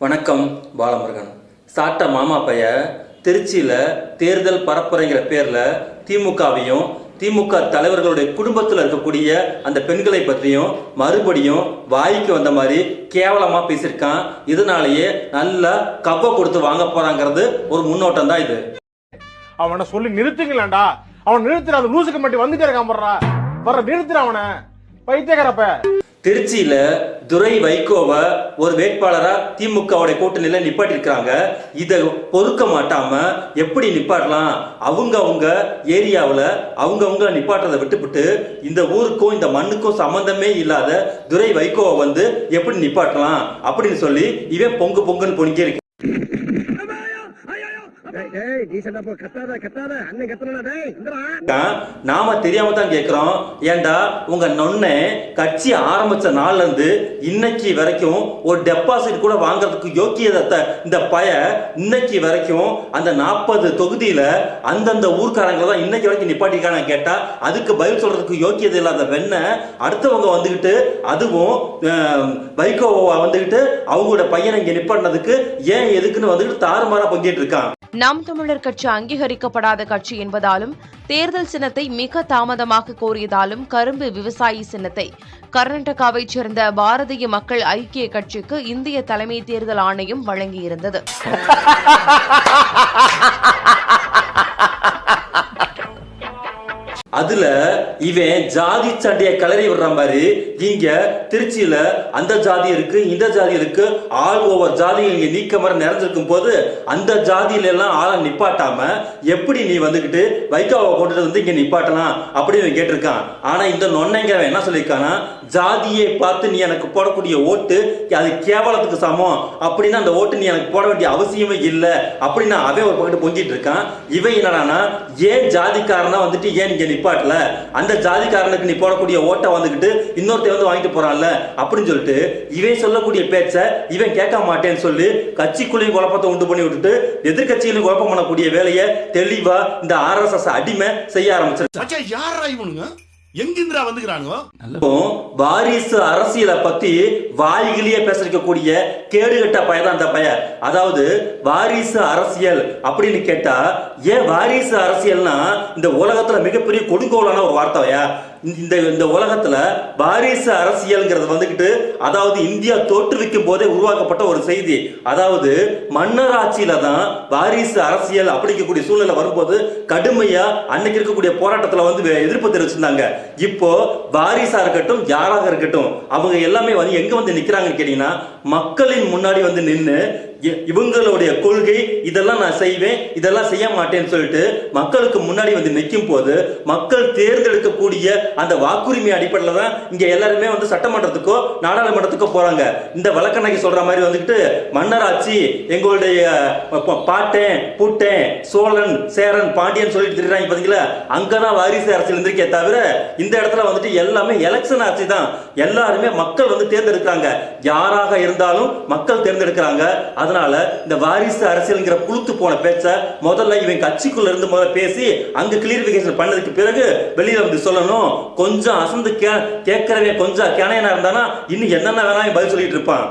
வணக்கம் பாலமுருகன். சாட்ட மாமா பைய திருச்சியில தேர்தல் பரப்புரைங்கிற பேர்ல திமுகவையும் திமுக தலைவர்களுடைய குடும்பத்தில் இருக்கக்கூடிய அந்த பெண்களை பற்றியும் மறுபடியும் வாய்க்கு வந்த மாதிரி கேவலமா பேசியிருக்கான். இதனாலேயே நல்லா கப்ப கொடுத்து வாங்க போறாங்கிறது ஒரு முன்னோட்டம் தான் இது. அவனை சொல்லி நிறுத்துங்களேன்டா. அவன் நிறுத்துற அந்த லூசுக்கு மட்டும் வந்துட்டே இருக்கான் வர்ற நிறுத்துற அவனை. பைத்தியக்காரப்ப திருச்சியில துரை வைகோவை ஒரு வேட்பாளரா திமுகவுடைய கூட்டணியில நிப்பாட்டிருக்காங்க இதை பொறுக்க மாட்டாம எப்படி நிப்பாட்டலாம்? அவங்க அவங்க ஏரியாவில் அவங்க அவங்க நிப்பாட்டுறதை விட்டுவிட்டு இந்த ஊருக்கும் இந்த மண்ணுக்கும் சம்பந்தமே இல்லாத துரை வைகோவை வந்து எப்படி நிப்பாட்டலாம்? அப்படின்னு சொல்லி இவன் பொங்கு பொங்குன்னு பொங்கியே நாம தெரியாம தான் கேக்குறோம். ஏன்டா உங்க நொண்ணே கட்சி ஆரம்பிச்ச நாள்ல இருந்து இன்னைக்கு வரைக்கும் ஒரு டெபாசிட் கூட வாங்குறதுக்கு யோக்கியதை இந்த பய இன்னைக்கு வரைக்கும் அந்த நாற்பது தொகுதியில அந்தந்த ஊர்க்காரங்களை தான் இன்னைக்கு வரைக்கும் நிப்பாட்டிருக்காங்க கேட்டா அதுக்கு பதில் சொல்றதுக்கு யோக்கியதை இல்லாத வெண்ணை அடுத்தவங்க வந்துகிட்டு அதுவும் வைகோவா வந்துகிட்டு அவங்களோட பையனை இங்க நிப்பாட்டினதுக்கு ஏன் எதுக்குன்னு வந்துகிட்டு தாறுமாறா பொங்கிட்டு இருக்கான். நாம் தமிழர் கட்சி அங்கீகரிக்கப்படாத கட்சி என்பதாலும் தேர்தல் சின்னத்தை மிக தாமதமாக கோரியதாலும் கரும்பு விவசாயி சின்னத்தை. கர்நாடகாவைச் சேர்ந்த பாரதிய மக்கள் ஐக்கிய கட்சிக்கு இந்திய தலைமை தேர்தல் ஆணையம் வழங்கியிருந்தது. அதுல இவன் ஜாதி சண்டையை கிளறி விடுற மாதிரி இங்க திருச்சியில அந்த ஜாதி இருக்கு இந்த ஜாதி இருக்கு ஆள் ஓவர் ஜாதி இங்க நீக்க மாதிரி நிறைஞ்சிருக்கும் போது அந்த ஜாதியில எல்லாம் ஆளை நிப்பாட்டாம எப்படி நீ வந்துகிட்டு வைகாவை கொண்டுட்டு வந்து இங்க நிப்பாட்டலாம் அப்படின்னு கேட்டிருக்கான். ஆனா இந்த நொன்னைங்க என்ன சொல்லியிருக்கானா ஜாதியை பார்த்து நீ எனக்கு போடக்கூடிய ஓட்டு அது கேவலத்துக்கு சமம். அப்படின்னா அந்த ஓட்டு நீ எனக்கு போட வேண்டிய அவசியமே இல்லை. அப்படின்னு அவன் ஒரு பக்கத்து பொங்கிட்டு இருக்கான். இவன் என்னடானா ஏன் ஜாதிக்காரனா வந்துட்டு ஏன் இங்கே நிப்பாட்டல? அந்த ஜாதிக்காரனுக்கு நீ போடக்கூடிய ஓட்டை வந்துக்கிட்டு இன்னொருத்த வந்து வாங்கிட்டு போறான்ல. அப்படின்னு சொல்லிட்டு இவன் சொல்லக்கூடிய பேச்ச இவன் கேட்க மாட்டேன்னு சொல்லி கட்சிக்குள்ளேயும் குழப்பத்தை உண்டு பண்ணி விட்டுட்டு எதிர்கட்சிகளையும் குழப்பம் பண்ணக்கூடிய வேலையை தெளிவா இந்த ஆர்எஸ்எஸ் அடிமை செய்ய ஆரம்பிச்சிருச்சு. யாரா இவனுங்க? எங்கிந்திரா வந்துக்கிறானுங்க? வாரிசு அரசியலை பத்தி வாய்கிலேயே பேசிருக்கக்கூடிய கேடுகட்ட பையன் அந்த பையன். அதாவது வாரிசு அரசியல் அப்படின்னு கேட்டா ஏன் வாரிசு அரசியல்னா இந்த உலகத்துல மிகப்பெரிய கொடுங்கோலான ஒரு வார்த்தையா இந்த இந்த உலகத்துல வாரிசு அரசியல்ங்கிறது வந்துகிட்டு அதாவது இந்தியா தோற்றுவிக்கும் போதே உருவாக்கப்பட்ட ஒரு செய்தி. அதாவது மன்னராட்சியில தான் வாரிசு அரசியல் அப்படிங்கக்கூடிய சூழ்நிலை வரும்போது கடுமையா அன்னைக்கு இருக்கக்கூடிய போராட்டத்துல வந்து எதிர்ப்பு தெரிவிச்சிருந்தாங்க. இப்போ வாரிசா இருக்கட்டும் யாராக இருக்கட்டும் அவங்க எல்லாமே வந்து எங்க வந்து நிக்கிறாங்கன்னு கேட்டீங்கன்னா மக்களின் முன்னாடி வந்து நின்று இவங்களுடைய கொள்கை இதெல்லாம் நான் செய்வேன் இதெல்லாம் செய்ய மாட்டேன்னு சொல்லிட்டு மக்களுக்கு முன்னாடி வந்து நிற்கும் போது மக்கள் தேர்ந்தெடுக்கக்கூடிய அந்த வாக்குரிமை அடிப்படையில் தான் இங்க எல்லாருமே வந்து சட்டமன்றத்துக்கோ நாடாளுமன்றத்துக்கோ போறாங்க. இந்த வழக்கணைக்கு சொல்ற மாதிரி வந்துட்டு மன்னராட்சி எங்களுடைய பாட்டேன் பூட்டேன் சோழன் சேரன் பாண்டியன் சொல்லிட்டு திரிறாங்க பாத்தீங்களா? அங்கதான் வாரிசு அரசியல் இருந்திருக்கே தவிர இந்த இடத்துல வந்துட்டு எல்லாமே எலெக்ஷன் ஆட்சி தான். எல்லாருமே மக்கள் வந்து தேர்ந்தெடுக்கிறாங்க. யாராக இருந்தாலும் மக்கள் தேர்ந்தெடுக்கிறாங்க. அதனால இந்த வாரிசு அரசியல்ங்கிற புழுத்து போன பேச்ச முதல்ல இவன் கட்சிக்குள்ள இருந்து முதல்ல பேசி அங்க கிளியரிபிகேஷன் பண்ணதுக்கு பிறகு வெளியில வந்து சொல்லணும். கொஞ்சம் அசந்து கே கொஞ்சம் கிணையனா இருந்தானா இன்னும் என்னென்ன வேணாலும் பதில் சொல்லிட்டு இருப்பான்.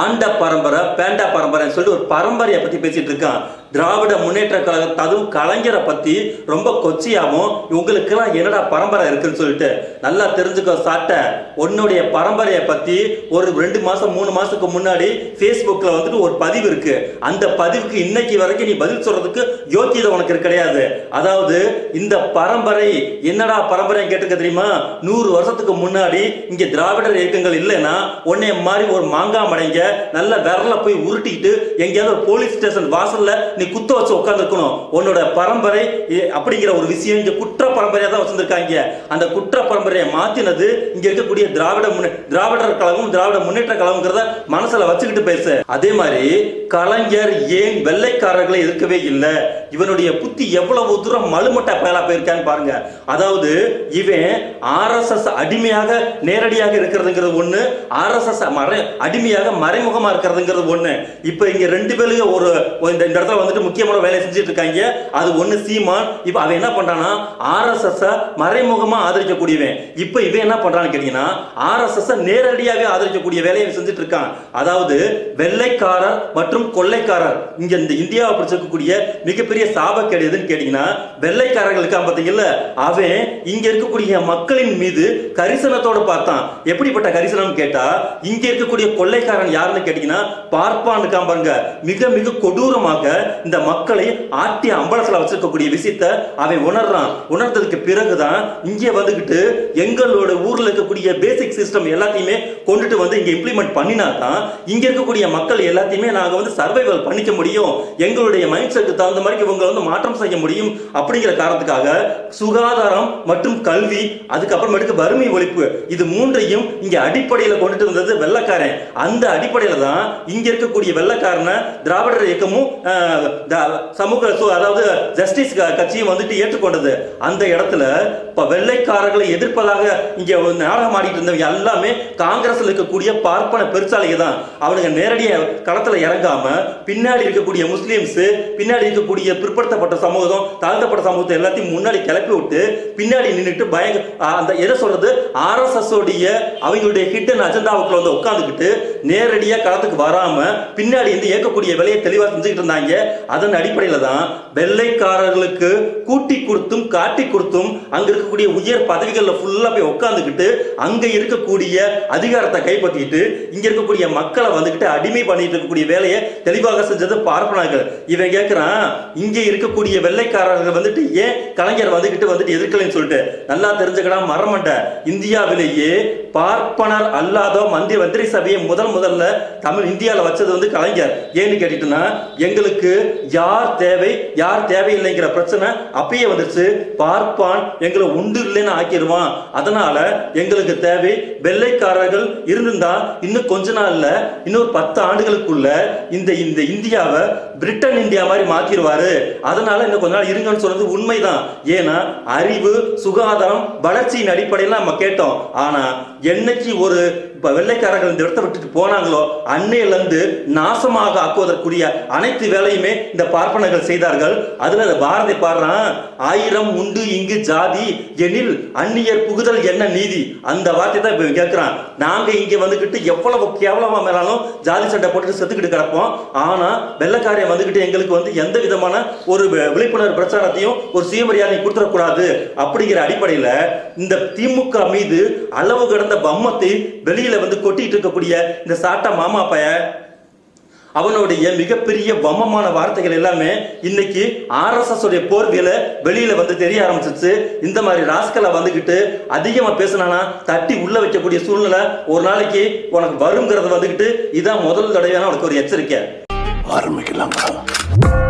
ஆண்ட பரம்பரை பேண்டா பரம்பரைன்னு சொல்லிட்டு ஒரு பரம்பரையை பத்தி பேசிட்டு இருக்கான். திராவிட முன்னேற்ற கழகம் அதுவும் கலைஞரை பத்தி ரொம்ப கொச்சியாவும் இவங்களுக்கெல்லாம் என்னடா பரம்பரை இருக்குன்னு சொல்லிட்டு. நல்லா தெரிஞ்சுக்க சாட்ட உன்னுடைய பரம்பரையை பத்தி ஒரு ரெண்டு மாசம் மூணு மாசத்துக்கு முன்னாடி ஃபேஸ்புக்கில் வந்துட்டு ஒரு பதிவு இருக்கு. அந்த பதிவுக்கு இன்னைக்கு வரைக்கும் நீ பதில் சொல்றதுக்கு யோக்கியதை உனக்கு கிடையாது. அதாவது இந்த பரம்பரை என்னடா பரம்பரை கேட்டுக்க தெரியுமா? நூறு வருஷத்துக்கு முன்னாடி இங்க திராவிடர் இயக்கங்கள் இல்லைன்னா உன்னைய மாதிரி ஒரு மாங்காய் மடைங்க நல்ல விரல போய் உருட்டிக்கிட்டு எங்கேயாவது போலீஸ் ஸ்டேஷன் வாசல்ல நீ குத்த வச்சு உட்காந்துருக்கணும் உன்னோட பரம்பரை அப்படிங்கிற ஒரு விஷயம் இங்க குற்ற பரம்பரையாக தான் வச்சிருக்காங்க அந்த குற்ற பரம்பரையை மாத்தினது இங்க இருக்கக்கூடிய திராவிட முன்னே திராவிடர் கழகம் திராவிட முன்னேற்ற கழகங்கிறத மனசுல வச்சுக்கிட்டு பேசு. அதே மாதிரி கலைஞர் ஏன் வெள்ளைக்காரர்களை எதிர்க்கவே இல்லை? இவனுடைய புத்தி எவ்வளவு தூரம் மலுமட்டா பயலா போயிருக்கான்னு பாருங்க. அதாவது இவன் ஆர்எஸ்எஸ் அடிமையாக நேரடியாக இருக்கிறதுங்கிறது ஒன்று ஆர்எஸ்எஸ் மறை அடிமையாக மறைமுகமா இருக்கிறதுங்கிறது ஒண்ணு. இப்ப இங்க ரெண்டு பேருக்கு ஒரு இந்த இந்த இடத்துல வந்து வந்துட்டு முக்கியமான வேலையை செஞ்சுட்டு இருக்காங்க அது ஒன்று சீமான். இப்போ அவன் என்ன பண்ணுறான்னா ஆர்எஸ்எஸ்ஸை மறைமுகமாக ஆதரிக்கக்கூடியவன். இப்போ இவன் என்ன பண்ணுறான்னு கேட்டிங்கன்னா ஆர்எஸ்எஸ்ஸை நேரடியாகவே ஆதரிக்கக்கூடிய வேலையை செஞ்சுட்டு இருக்கான் அதாவது வெள்ளைக்காரர் மற்றும் கொள்ளைக்காரர். இங்கே இந்த இந்தியாவை பிடிச்சிருக்கக்கூடிய மிகப்பெரிய சாபக்கேடு எதுன்னு கேட்டீங்கன்னா வெள்ளைக்காரர்களுக்கு பார்த்தீங்கல்ல அவன் இங்கே இருக்கக்கூடிய மக்களின் மீது கரிசனத்தோடு பார்த்தான். எப்படிப்பட்ட கரிசனம் கேட்டால் இங்கே இருக்கக்கூடிய கொள்ளைக்காரன் யாருன்னு கேட்டிங்கன்னா பார்ப்பான் இருக்கான் பாருங்க. மிக மிக கொடூரமாக இந்த மக்களை ஆட்டி அம்பலத்தில் வச்சிருக்கக்கூடிய விஷயத்த அவன் உணர்றான். உணர்ந்ததுக்கு பிறகுதான் இங்கே வந்துகிட்டு எங்களோட ஊரில் இருக்கக்கூடிய பேசிக் சிஸ்டம் எல்லாத்தையுமே கொண்டுட்டு வந்து இங்கே இம்ப்ளிமெண்ட் பண்ணினா தான் இங்கே இருக்கக்கூடிய மக்கள் எல்லாத்தையுமே நாங்கள் வந்து சர்வைவல் பண்ணிக்க முடியும். எங்களுடைய மைண்ட் செட்டுக்கு தகுந்த மாதிரி இவங்க வந்து மாற்றம் செய்ய முடியும் அப்படிங்கிற காரணத்துக்காக சுகாதாரம் மற்றும் கல்வி அதுக்கப்புறமேட்டுக்கு வறுமை ஒழிப்பு இது மூன்றையும் இங்க அடிப்படையில் கொண்டுட்டு வந்தது வெள்ளக்காரன். அந்த அடிப்படையில் தான் இங்க இருக்கக்கூடிய வெள்ளக்காரனை திராவிடர் இயக்கமும் சமூக அதாவது ஜஸ்டிஸ் க- கட்சியும் வந்துட்டு ஏற்றுக்கொண்டது. அந்த இடத்துல இப்ப வெள்ளைக்காரர்களை எதிர்ப்பதாக இங்க நாடகம் ஆடிட்டு இருந்தவங்க எல்லாமே காங்கிரஸ்ல இருக்கக்கூடிய பார்ப்பன பெருசாலைங்க தான். அவனுங்க நேரடியாக களத்துல இறங்காம பின்னாடி இருக்கக்கூடிய முஸ்லீம்ஸு பின்னாடி இருக்கக்கூடிய பிற்படுத்தப்பட்ட சமூகம் தாழ்த்தப்பட்ட சமூகத்தை எல்லாத்தையும் முன்னாடி கிளப்பி விட்டு பின்னாடி நின்றுட்டு பயங்க அந்த எதை சொல்றது? ஆர்எஸ்எஸ் உடைய அவங்களுடைய ஹிட்டன் அஜெண்டாவுக்குள்ள வந்து உட்காந்துக்கிட்டு நேரடியா களத்துக்கு வராம பின்னாடி இருந்து இயக்கக்கூடிய வேலையை தெளிவா செஞ்சுக்கிட்டு இருந்தாங்க. அதன் அடிப்படையில் தான் வெள்ளைக்காரர்களுக்கு கூட்டி கொடுத்தும் காட்டி கொடுத்தும் அங்க இருக்கக்கூடிய உயர் பதவிகளில் ஃபுல்லாக போய் உட்காந்துக்கிட்டு அங்க இருக்கக்கூடிய அதிகாரத்தை கைப்பற்றிட்டு இங்க இருக்கக்கூடிய மக்களை வந்துக்கிட்டு அடிமை பண்ணிட்டு இருக்கக்கூடிய வேலையை தெளிவாக செஞ்சது பார்ப்பனார்கள். இவன் கேட்கிறான் இங்கே இருக்கக்கூடிய வெள்ளைக்காரர்கள் வந்துட்டு ஏன் கலைஞர் வந்துக்கிட்டு வந்துட்டு எதிர்க்கலைன்னு சொல்லிட்டு? நல்லா தெரிஞ்சுக்கடா மரமண்ட இந்தியாவிலேயே பார்ப்பனர் அல்லாத மந்திரி மந்திரி சபையை முதல் முதல்ல தமிழ் இந்தியாவில் வச்சது வந்து கலைஞர். ஏன்னு கேட்டுட்டுனா எங்களுக்கு யார் தேவை யார் தேவையில்லைங்கிற பிரச்சனை அப்பயே வந்துருச்சு. பார்ப்பான் எங்களை உண்டு இல்லைன்னு ஆக்கிடுவான். அதனால எங்களுக்கு தேவை வெள்ளைக்காரர்கள் இருந்திருந்தா இன்னும் கொஞ்ச நாள்ல இன்னொரு பத்து ஆண்டுகளுக்குள்ள இந்த இந்த இந்தியாவை பிரிட்டன் இந்தியா மாதிரி மாத்திடுவாரு. அதனால இன்னும் கொஞ்ச நாள் இருங்கன்னு சொன்னது உண்மைதான். ஏன்னா அறிவு சுகாதாரம் வளர்ச்சியின் அடிப்படையில் நம்ம கேட்டோம். ஆனா என்னைக்கு ஒரு இப்போ வெள்ளைக்காரர்கள் இந்த இடத்த விட்டுட்டு போனாங்களோ அன்னையிலேருந்து நாசமாக ஆக்குவதற்குரிய அனைத்து வேலையுமே இந்த பார்ப்பனர்கள் செய்தார்கள். அதுல பாரதி பாடுறான் ஆயிரம் உண்டு இங்கு ஜாதி எனில் அந்நியர் புகுதல் என்ன நீதி? அந்த வார்த்தை தான் இப்ப கேட்கிறான். நாங்க இங்க வந்துகிட்டு எவ்வளவு கேவலமா மேலாலும் ஜாதி சண்டை போட்டுட்டு செத்துக்கிட்டு கிடப்போம். ஆனா வெள்ளக்காரியம் வந்துகிட்டு எங்களுக்கு வந்து எந்த விதமான ஒரு விழிப்புணர்வு பிரச்சாரத்தையும் ஒரு சுயமரியாதையும் கொடுத்துடக்கூடாது அப்படிங்கிற அடிப்படையில இந்த திமுக மீது அளவு கடந்த பம்மத்தை வெளியில வந்து கொட்டிட்டு இருக்கக்கூடிய இந்த சாட்டா மாமா பைய அவனுடைய மிகப்பெரிய வம்மமான வார்த்தைகள் எல்லாமே இன்னைக்கு ஆர்எஸ்எஸ் உடைய போர்வியல வெளியில வந்து தெரிய ஆரம்பிச்சிச்சு இந்த மாதிரி ராஸ்கலை வந்துகிட்டு அதிகமா பேசினானா தட்டி உள்ள வைக்கக்கூடிய சூழ்நிலை ஒரு நாளைக்கு உனக்கு வருங்கிறது வந்துகிட்டு இதான் முதல் தடவையான உனக்கு ஒரு எச்சரிக்கை. ஆரம்பிக்கலாம்.